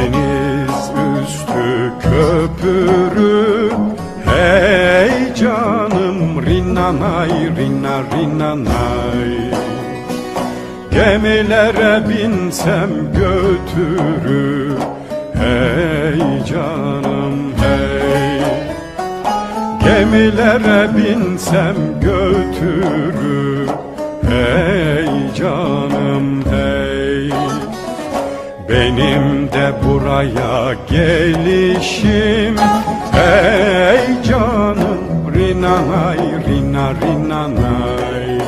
Deniz üstü köpürür Hey canım rinnanay rinna rinnanay. Gemilere binsem götürür Hey canım hey. Gemilere binsem götürür Hey canım buraya gelişim. Hey canım Rinanay rina rinanay.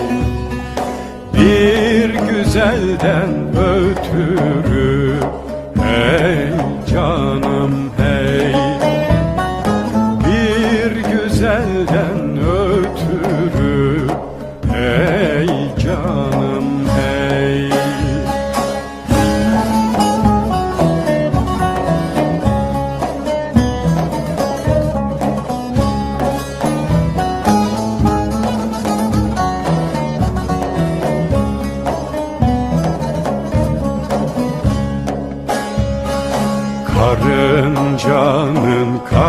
Bir güzelden ötürü Hey canım hey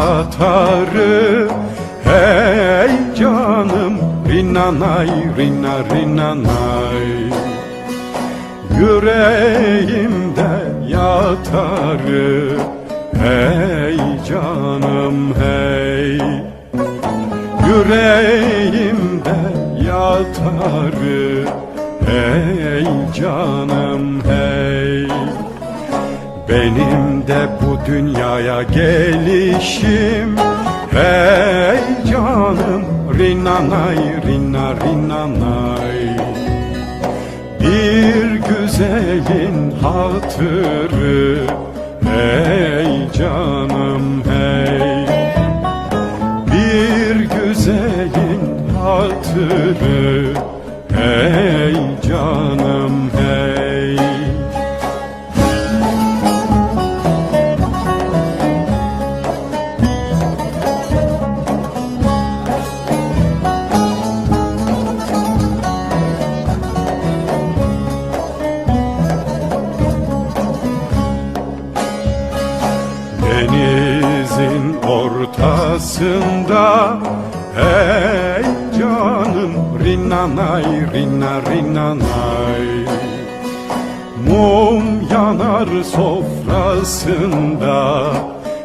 Katarı Hey canım Rinanay rina rinanay. Yüreğimde yatarı. Hey canım hey. Yüreğimde yatarı. Hey canım hey benim de bu dünyaya gelişim. Hey canım rinanay rina rinanay. Bir güzelin hatırı. Hey canım hey. Bir güzelin hatırı. Hey canım hey ortasında Hey canım Rinanay rina rinanay. Mum yanar sofrasında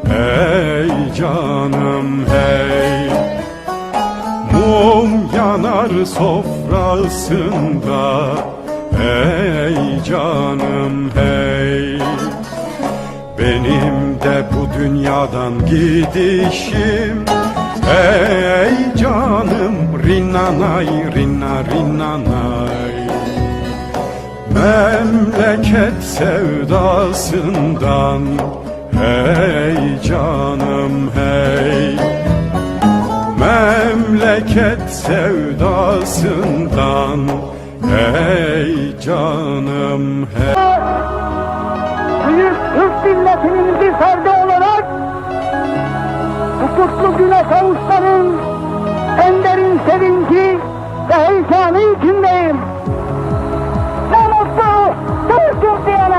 Hey canım hey. Mum yanar sofrasında Hey canım hey benim de bu dünyadan gidişim. Ey canım rinanay rina rinanay Memleket sevdasından. Hey canım hey. Memleket sevdasından. Hey canım hey milletinin bir ferdi olarak kutlu güne kavuşmanın en derin sevinci ve heyecanı içindeyim. Ne mutlu Türk'üm diyene.